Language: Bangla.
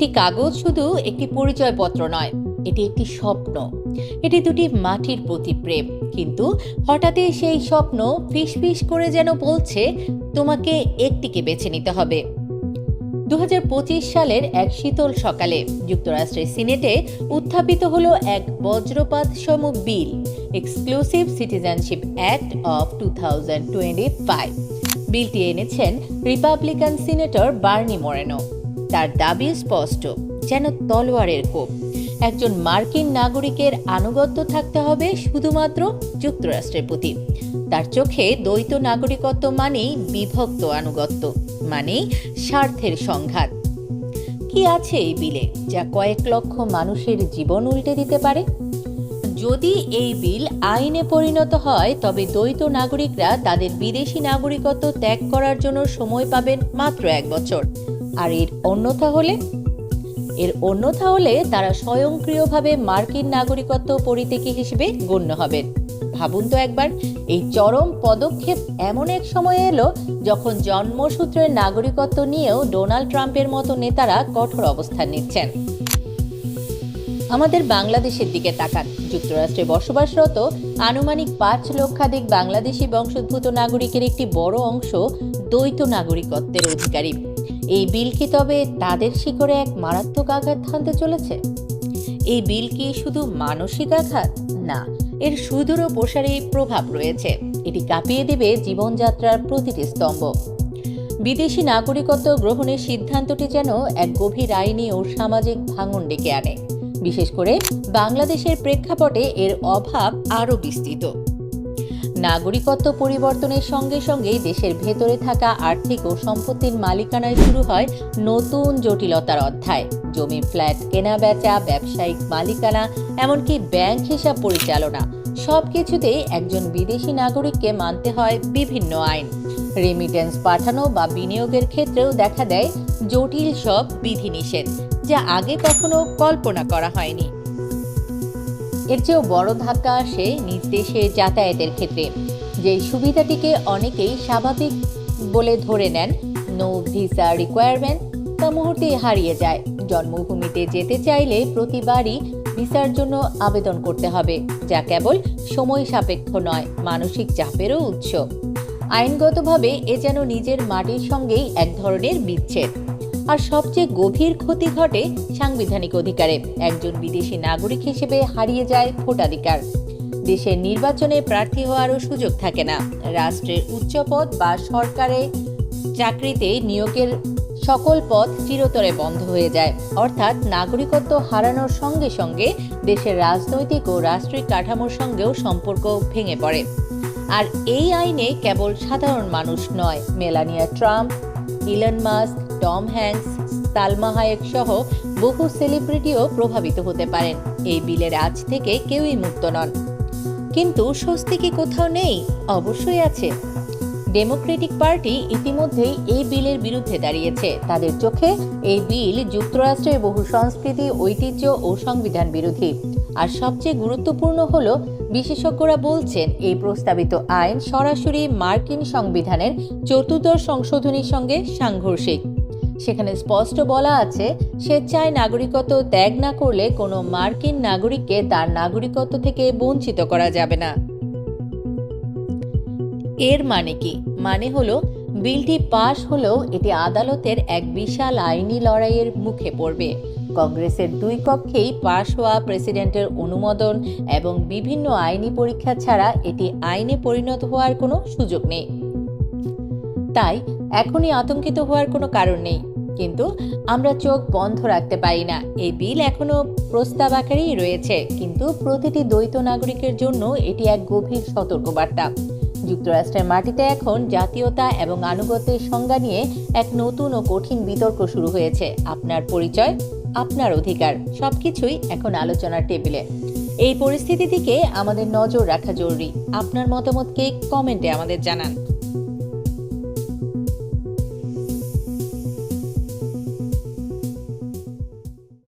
একটি কাগজ শুধু একটি পরিচয়পত্র নয়, এটি একটি স্বপ্ন। এটি দুটি মাটির প্রতি প্রেম কিন্তু হঠাৎই সেই স্বপ্ন ফিসফিস করে যেন বলছে, তোমাকে একটিকে বেছে নিতে হবে। দু হাজার পঁচিশ সালের এক শীতল সকালে যুক্তরাষ্ট্রের সিনেটে উত্থাপিত হল এক বজ্রপাত সম bill exclusive citizenship act of two বিলটি এনেছেন রিপাবলিকান সিনেটর বার্নি মোরেনো। তার দাবি স্পষ্ট, যেন তলোয়ারের কোপ। একজন মার্কিন নাগরিকের আনুগত্য থাকতে হবে শুধুমাত্র যুক্তরাষ্ট্রের প্রতি। তার চোখে দ্বৈত নাগরিকত্ব মানেই বিভক্ত আনুগত্য, মানেই স্বার্থের সংঘাত। কি আছে এই বিলে, যা কয়েক লক্ষ মানুষের জীবন উল্টে দিতে পারে? যদি এই বিল আইনে পরিণত হয়, তবে দ্বৈত নাগরিকরা তাদের বিদেশি নাগরিকত্ব ত্যাগ করার জন্য সময় পাবেন মাত্র এক বছর। আর এর অন্যথা হলে? এর অন্যথা হলে তারা স্বয়ংক্রিয়ভাবে মার্কিন নাগরিকত্ব পরিত্যাগী হিসেবে গণ্য হবেন। ভাবুন তো একবার, এই চরম পদক্ষেপ এমন এক সময়ে এলো যখন জন্মসূত্রের নাগরিকত্ব নিয়েও ডোনাল্ড ট্রাম্পের মতো নেতারা কঠোর অবস্থান নিচ্ছেন। আমাদের বাংলাদেশের দিকে তাকান। যুক্তরাষ্ট্রে বসবাসরত আনুমানিক পাঁচ লক্ষাধিক বাংলাদেশি বংশোদ্ভূত নাগরিকের একটি বড় অংশ দ্বৈত নাগরিকত্বের অধিকারী। এই বিল কি তবে তাদের শিকড়ে এক মারাত্মক আঘাত হানতে চলেছে? এই বিল কি শুধু মানসিক আঘাত? না, এর সুদূর প্রসারী প্রভাব রয়েছে। এটি কাঁপিয়ে দেবে জীবনযাত্রার প্রতিটি স্তম্ভ। বিদেশি নাগরিকত্ব গ্রহণের সিদ্ধান্তটি যেন এক গভীর আইনি ও সামাজিক ভাঙন ডেকে আনে। বিশেষ করে বাংলাদেশের প্রেক্ষাপটে এর অভাব আরও বিস্তৃত। নাগরিকত্ব পরিবর্তনের সঙ্গে সঙ্গেই দেশের ভেতরে থাকা আর্থিক ও সম্পত্তির মালিকানায় শুরু হয় নতুন জটিলতার অধ্যায়। জমি, ফ্ল্যাট, কেনা বেচা, ব্যবসায়িক মালিকানা, এমনকি ব্যাংক হিসাব পরিচালনা সব কিছুতেই একজন বিদেশি নাগরিককে মানতে হয় বিভিন্ন আইন। রেমিটেন্স পাঠানো বা বিনিয়োগের ক্ষেত্রেও দেখা দেয় জটিল সব বিধিনিষেধ, যা আগে কখনো কল্পনা করা হয়নি। এর চেয়েও বড় ধাক্কা আসে নিজ দেশে যাতায়াতের ক্ষেত্রে। যে সুবিধাটিকে অনেকেই স্বাভাবিক বলে ধরে নেন, নো ভিসা রিকোয়ারমেন্ট, তা মুহূর্তেই হারিয়ে যায়। জন্মভূমিতে যেতে চাইলে প্রতিবারই ভিসার জন্য আবেদন করতে হবে, যা কেবল সময় সাপেক্ষ নয়, মানসিক চাপেরও উৎস। আইনগতভাবে এ যেন নিজের মাটির সঙ্গেই এক ধরনের বিচ্ছেদ। আর সবচেয়ে গভীর ক্ষতি ঘটে সাংবিধানিক অধিকারে। একজন বিদেশি নাগরিক হিসেবে হারিয়ে যায় ভোটাধিকার। দেশের নির্বাচনে প্রার্থী হওয়ারও সুযোগ থাকে না। রাষ্ট্রের উচ্চপদ বা সরকারে চাকরিতে নিয়োগের সকল পথ চিরতরে বন্ধ হয়ে যায়। অর্থাৎ নাগরিকত্ব হারানোর সঙ্গে সঙ্গে দেশের রাজনৈতিক ও রাষ্ট্রিক কাঠামোর সঙ্গেও সম্পর্ক ভেঙে পড়ে। আর এই আইনে কেবল সাধারণ মানুষ নয়, Melania Trump, Elon Musk Tom Hanks, Salma Hayek সহ বহু সেলিব্রিটিও প্রভাবিত হতে পারেন। এই বিলের আজ থেকে কেউই মুক্ত নন। কিন্তু স্বস্তি কি কোথাও নেই? অবশ্যই আছে। ডেমোক্রেটিক পার্টি ইতিমধ্যেই এই বিলের বিরুদ্ধে দাঁড়িয়েছে। তাদের চোখে এই বিল যুক্তরাষ্ট্রের বহু সংস্কৃতি, ঐতিহ্য ও সংবিধান বিরোধী। আর সবচেয়ে গুরুত্বপূর্ণ হল, বিশেষজ্ঞরা বলছেন, এই প্রস্তাবিত আইন সরাসরি মার্কিন সংবিধানের চতুর্দশ সংশোধনীর সঙ্গে সাংঘর্ষিক। সেখানে স্পষ্ট বলা আছে, স্বেচ্ছায় নাগরিকত্ব ত্যাগ না করলে কোনো মার্কিন নাগরিককে তার নাগরিকত্ব থেকে বঞ্চিত করা যাবে না। এর মানে কি? মানে হলো, বিলটি পাশ হলেও এটি আদালতের এক বিশাল আইনি লড়াইয়ের মুখে পড়বে। কংগ্রেসের দুই কক্ষেই পাশ হওয়া প্রেসিডেন্টের অনুমোদন এবং বিভিন্ন আইনি পরীক্ষা ছাড়া এটি আইনে পরিণত হওয়ার কোনো সুযোগ নেই। তাই এখনই আতঙ্কিত হওয়ার কোনো কারণ নেই। কিন্তু আমরা চোখ বন্ধ রাখতে পারি না। এই বিল এখনও প্রস্তাব আকারেই রয়েছে। কিন্তু প্রতিটি দ্বৈত নাগরিকের জন্য এটি এক গভীর সতর্কবার্তা। যুক্তরাষ্ট্রের মাটিতে এখন জাতীয়তা এবং আনুগত্যের সংজ্ঞা নিয়ে এক নতুন ও কঠিন বিতর্ক শুরু হয়েছে। আপনার পরিচয়, আপনার অধিকার, সবকিছুই এখন আলোচনার টেবিলে। এই পরিস্থিতি থেকে আমাদের নজর রাখা জরুরি। আপনার মতামতকে কমেন্টে আমাদের জানান।